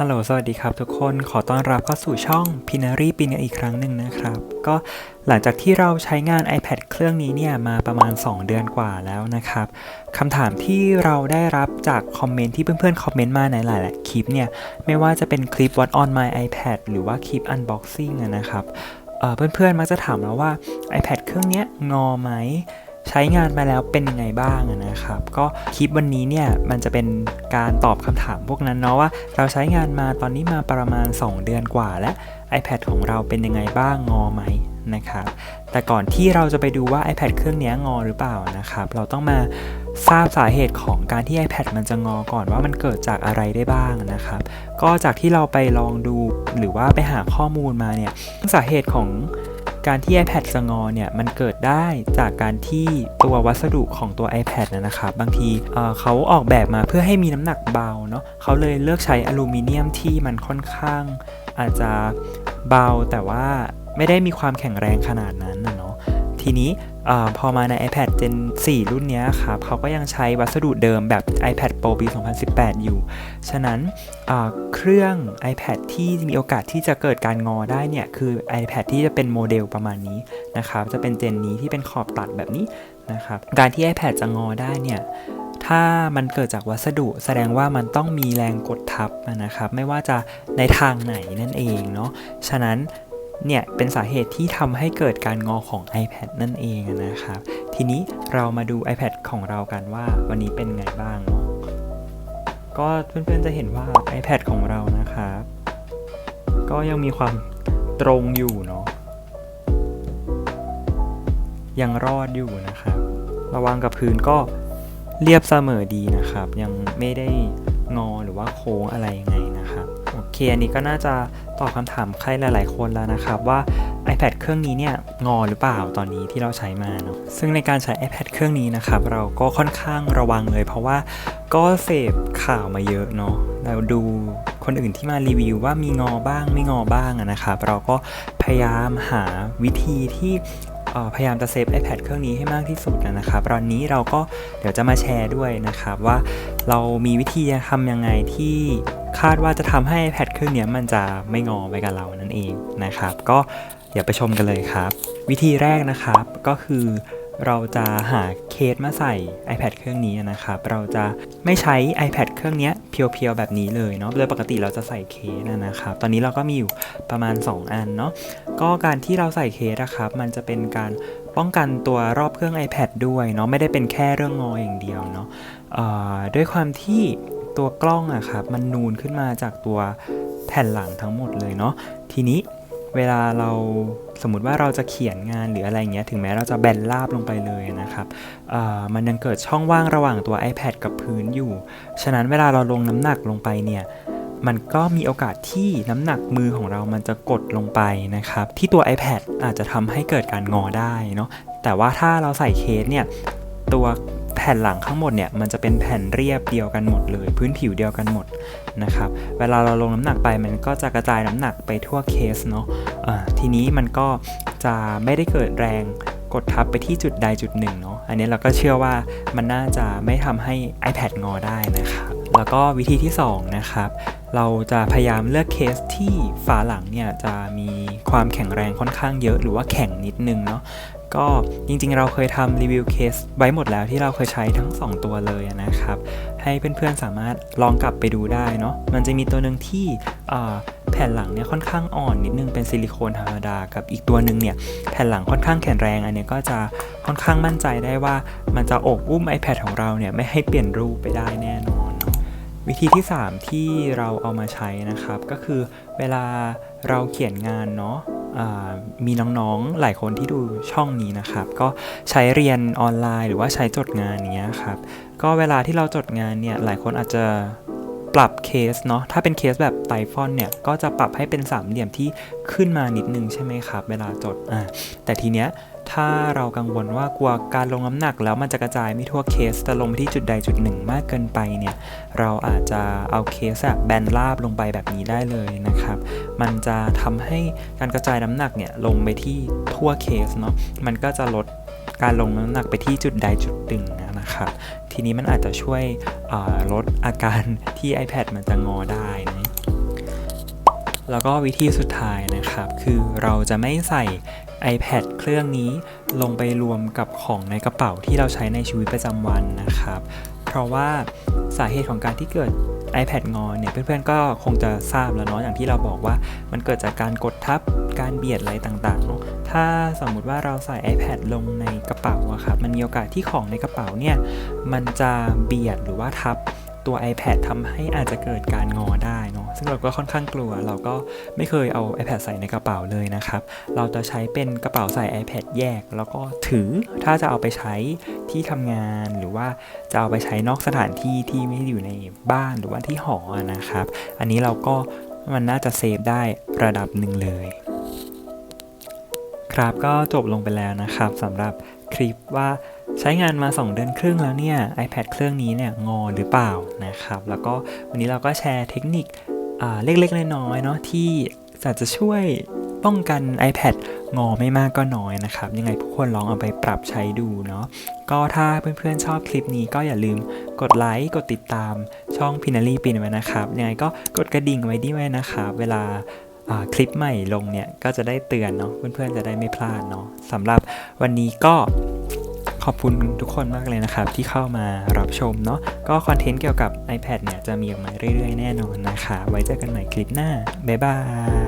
ฮัลโหล สวัสดีครับทุกคน ขอต้อนรับเข้าสู่ช่อง p i n a r y p i n อีกครั้งหนึ่งนะครับ ก็หลังจากที่เราใช้งาน iPad เครื่องนี้เนี่ยมาประมาณ 2 เดือนกว่าแล้วนะครับคำถามที่เราได้รับจากคอมเมนต์ที่เพื่อนๆ คอมเมนต์มาในหลายๆคลิปเนี่ย ไม่ว่าจะเป็นคลิป What on my iPad หรือว่าคลิป unboxing นะครับเเพื่อนๆ มักจะถามเราว่า iPad เครื่องนี้งอไหม ใช้งานมาแล้วเป็นยังไงบ้างนะครับ ก็คลิปวันนี้เนี่ยมันจะเป็นการตอบคำถามพวกนั้นเนาะว่า เราใช้งานมาตอนนี้มาประมาณ 2 เดือนกว่าและ iPad ของเราเป็นยังไงบ้างงอไหมนะครับแต่ก่อนที่เราจะไปดูว่า iPad เครื่องนี้งอหรือเปล่านะครับ เราต้องมาทราบสาเหตุของการที่ iPad มันจะงอก่อนว่ามันเกิดจากอะไรได้บ้างนะครับ ก็จากที่เราไปลองดูหรือว่าไปหาข้อมูลมาเนี่ยสาเหตุของ การที่ iPad จะงอเนี่ยมันเกิดได้จากการที่ตัววัสดุของตัว iPad นะนะครับบางทีเเขาออกแบบมาเพื่อให้มีน้ำหนักเบาเนาะเขาเลยเลือกใช้อลูมิเนียมที่มันค่อนข้างอาจจะเบาแต่ว่าไม่ได้มีความแข็งแรงขนาดนั้นนะเนาะทีนี้ อพอมาใน iPad Gen 4 รุ่นนี้ครับเขาก็ยังใช้วัสดุเดิมแบบ iPad Pro ปี 2018 อยู่ ฉะนั้นเครื่อง iPad ที่มีโอกาสที่จะเกิดการงอได้เนี่ย คือ iPad ที่จะเป็นโมเดลประมาณนี้นะครับ จะเป็นเจนนี้ที่เป็นขอบตัดแบบนี้นะครับ การที่ iPad จะงอได้เนี่ยถ้ามันเกิดจากวัสดุแสดงว่ามันต้องมีแรงกดทับนะครับ ไม่ว่าจะในทางไหนนั่นเองเนาะฉะนั้น เนี่ยเป็นสาเหตุที่ทำให้เกิดการงอของ iPad นั่นเองนะครับ ทีนี้เรามาดู iPad ของเรากันว่าวันนี้เป็นไงบ้างเนาะก็เพื่อนๆจะเห็นว่า iPad ของเรานะครับ ก็ยังมีความตรงอยู่เนาะยังรอดอยู่นะครับ ระวังกับพื้นก็เรียบเสมอดีนะครับ ยังไม่ได้งอหรือว่าโค้งอะไรยังไงนะครับ โอเคอันนี้ก็น่าจะตอบคำถามใครหลาย ๆ คนแล้วนะครับว่า iPad เครื่องนี้เนี่ยงอหรือเปล่าตอนนี้ที่เราใช้มาเนาะซึ่งในการใช้ iPad เครื่องนี้นะครับเราก็ค่อนข้างระวังเลย เพราะว่าก็เสพข่าวมาเยอะเนาะเราดูคนอื่นที่มารีวิวว่ามีงอบ้างไม่งอบ้างนะครับเราก็พยายามหาวิธีที่พยายามจะเซฟ iPad เครื่องนี้ให้มากที่สุดนะครับ ตอนนี้เราก็เดี๋ยวจะมาแชร์ด้วยนะครับว่าเรามีวิธีทำยังไงที่ คาดว่าจะทำให้ iPad เครื่องนี้มันจะไม่งอไปกับเรานั่นเองนะครับ ก็เดี๋ยวไปชมกันเลยครับ วิธีแรกนะครับก็คือเราจะหาเคสมาใส่ iPad เครื่องนี้นะครับ เราจะไม่ใช้ iPad เครื่องนี้เพียวๆแบบนี้เลยเนาะ โดยปกติเราจะใส่เคสนะครับ ตอนนี้เราก็มีอยู่ประมาณ 2 อันเนาะ ก็การที่เราใส่เคสนะครับ มันจะเป็นการป้องกันตัวรอบเครื่อง iPad ด้วยเนาะ ไม่ได้เป็นแค่เรื่องงออย่างเดียวเนาะด้วยความที่ ตัวกล้องอะครับมันนูนขึ้นมาจากตัวแผ่นหลังทั้งหมดเลยเนาะทีนี้เวลาเราสมมติว่าเราจะเขียนงานหรืออะไรเงี้ยถึงแม้เราจะแบนราบลงไปเลยนะครับมันยังเกิดช่องว่างระหว่างตัว iPad กับพื้นอยู่ ฉะนั้นเวลาเราลงน้ำหนักลงไปเนี่ยมันก็มีโอกาสที่น้ำหนักมือของเรามันจะกดลงไปนะครับ ที่ตัว iPad อาจจะทำให้เกิดการงอได้เนาะแต่ว่าถ้าเราใส่เคสเนี่ยตัว แผ่นหลังข้างหมดเนี่ยมันจะเป็นแผ่นเรียบเดียวกันหมดเลย พื้นผิวเดียวกันหมดนะครับเวลาเราลงน้ำหนักไปมันก็จะกระจายน้ำหนักไปทั่วเคสเนาะะทีนี้มันก็จะไม่ได้เกิดแรงกดทับไปที่จุดใดจุดหนึ่งเนาะอันนี้เราก็เชื่อว่ามันน่าจะไม่ทำให้ iPad งอได้นะครับแล้วก็วิธีที่สองนะครับเราจะพยายามเลือกเคสที่ฝาหลังเนี่ยจะมีความแข็งแรงค่อนข้างเยอะหรือว่าแข็งนิดนึงเนาะ ก็จริงๆ เราเคยทำรีวิวเคสไว้หมดแล้วที่เราเคยใช้ทั้ง 2 ตัวเลยนะครับ ให้เพื่อนๆสามารถลองกลับไปดูได้เนาะมันจะมีตัวหนึ่งที่แผ่นหลังเนี่ยค่อนข้างอ่อนนิดนึงเป็นซิลิโคนธรรมดากับอีกตัวหนึ่งเนี่ยแผ่นหลังค่อนข้างแข็งแรงอันนี้ก็จะค่อนข้างมั่นใจได้ว่า มันจะโอบอุ้ม iPad ของเราเนี่ยไม่ให้เปลี่ยนรูปไปได้แน่นอน วิธีที่ 3 ที่เราเอามาใช้นะครับ ก็คือเวลาเราเขียนงานเนาะ มีน้องๆหลายคนที่ดูช่องนี้นะครับ ก็ใช้เรียนออนไลน์ หรือว่าใช้จดงานเนี้ยครับ ก็เวลาที่เราจดงานเนี่ยหลายคนอาจจะปรับเคสเนาะถ้าเป็นเคสแบบไตฟอนเนี่ยก็จะปรับให้เป็นสามเหลี่ยมที่ขึ้นมานิดนึงใช่ไหมครับ เวลาจดอ่าแต่ทีเนี้ย ถ้าเรากังวลว่ากลัวการลงน้ำหนักแล้วมันจะกระจายไม่ทั่วเคสจะลงไปที่จุดใดจุดหนึ่งมากเกินไปเนี่ย เราอาจจะเอาเคสอะแบนราบลงไปแบบนี้ได้เลยนะครับ มันจะทำให้การกระจายน้ำหนักเนี่ยลงไปที่ทั่วเคสเนาะ มันก็จะลดการลงน้ำหนักไปที่จุดใดจุดหนึ่งนะครับ ทีนี้มันอาจจะช่วยลดอาการที่ iPad มันจะงอได้นะแล้วก็วิธีสุดท้ายนะครับ คือเราจะไม่ใส่ iPad เครื่องนี้ลงไปรวมกับของในกระเป๋าที่เราใช้ในชีวิตประจำวันนะครับ เพราะว่าสาเหตุของการที่เกิด iPad งอเนี่ยเพื่อนๆก็คงจะทราบแล้วเนาะอย่างที่เราบอกว่ามันเกิดจากการกดทับการเบียดอะไรต่างๆเนาะถ้าสมมุติว่าเราใส่ iPad ลงในกระเป๋าอะครับมันมีโอกาสที่ของในกระเป๋าเนี่ยมันจะเบียดหรือว่าทับตัว iPad ทำให้อาจจะเกิดการงอได้เนาะ ซึ่งเราก็ค่อนข้างกลัว เราก็ไม่เคยเอา iPad ใส่ในกระเป๋าเลยนะครับ เราจะใช้เป็นกระเป๋าใส่ iPad แยก แล้วก็ถือถ้าจะเอาไปใช้ที่ทำงานหรือว่าจะเอาไปใช้นอกสถานที่ที่ไม่ได้อยู่ในบ้านหรือว่าที่หอนะครับ อันนี้เราก็มันน่าจะเซฟได้ระดับหนึ่งเลยครับก็จบลงไปแล้วนะครับสำหรับคลิปว่าใช้งานมา 2 เดือนครึ่งแล้วเนี่ย iPad เครื่องนี้เนี่ยงอหรือเปล่านะครับ แล้วก็วันนี้เราก็แชร์เทคนิค เล็กๆ น้อยๆเนาะที่อาจจะช่วยป้องกัน iPad งอไม่มากก็น้อยนะครับ ยังไงผู้คนลองเอาไปปรับใช้ดูเนาะก็ถ้าเพื่อนๆชอบคลิปนี้ก็อย่าลืมกดไลค์กดติดตามช่องพินารีปินไว้นะครับ ยังไงก็กดกระดิ่งไว้ด้วยนะครับ เวลาอ่าคลิปใหม่ลงเนี่ย ก็จะได้เตือนเนาะเพื่อนๆจะได้ไม่พลาดเนาะสำหรับวันนี้ก็ อบคุณทุกคนมากเลยนะครับ ที่เข้ามารับชมเนาะก็คอนเทนต์เกี่ยวกับ iPad เนี่ยจะมีออกมาเรื่อยๆ แน่นอนนะคะ ไว้เจอกันใหม่คลิปหน้า บ๊ายบาย